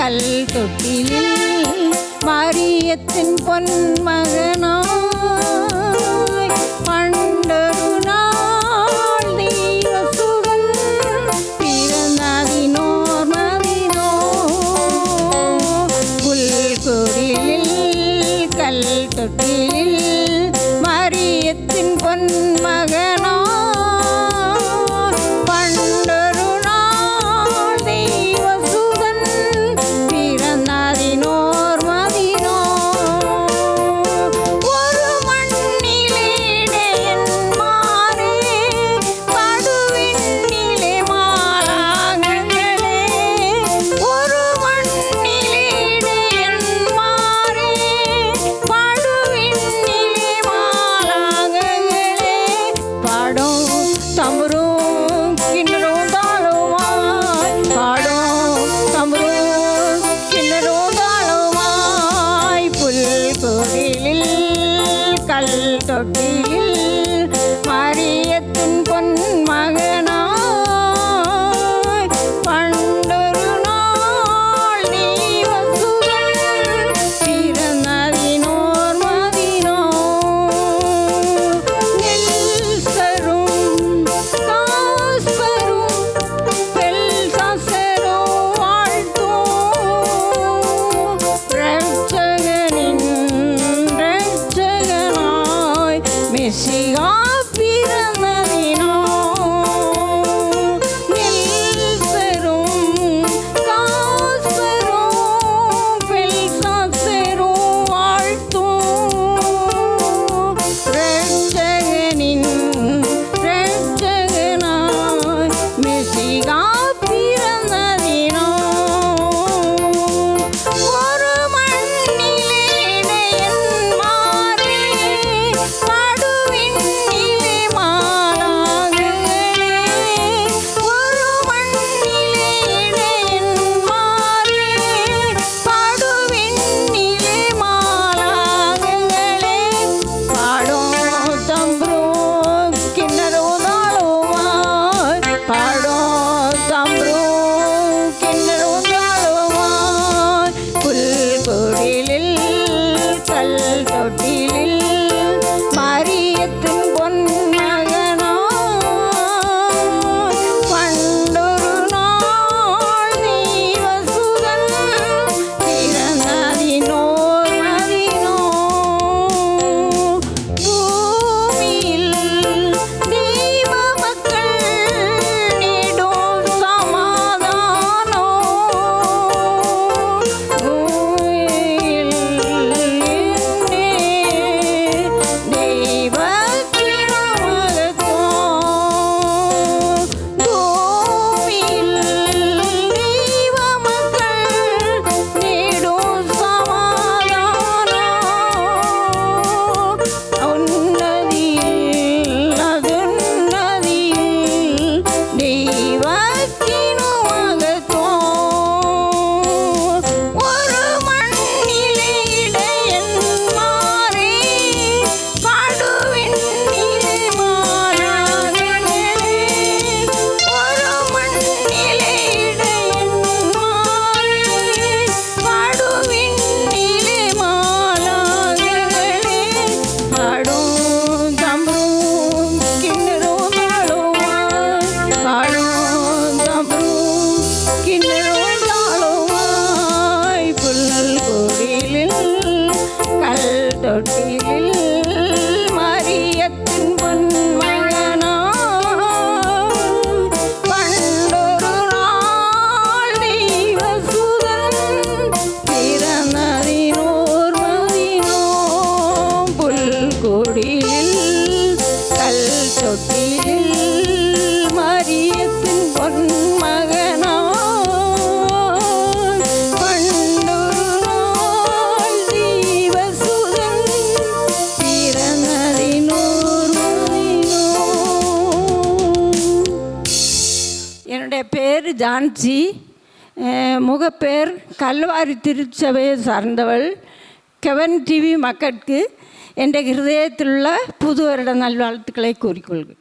கல் தொட்டிலில் மாரியத்தின் பொன் மகனாய் பண்டு சமரும் கிண்ணரும் தாளமாய் பாடும் சமரும் கிண்ணரும் தாளமாய் புல் தொழிலில் கல் தொட்டில் esse. தொட்டிலில் ஜான்சி முகப்பேர் கல்வாரி திருச்சபையை சார்ந்தவள் கெவன் டிவி மக்களுக்கு என்ற ஹிருதயத்திலுள்ள புது வருட நல்வாழ்த்துக்களை கூறிக்கொள்கிறேன்.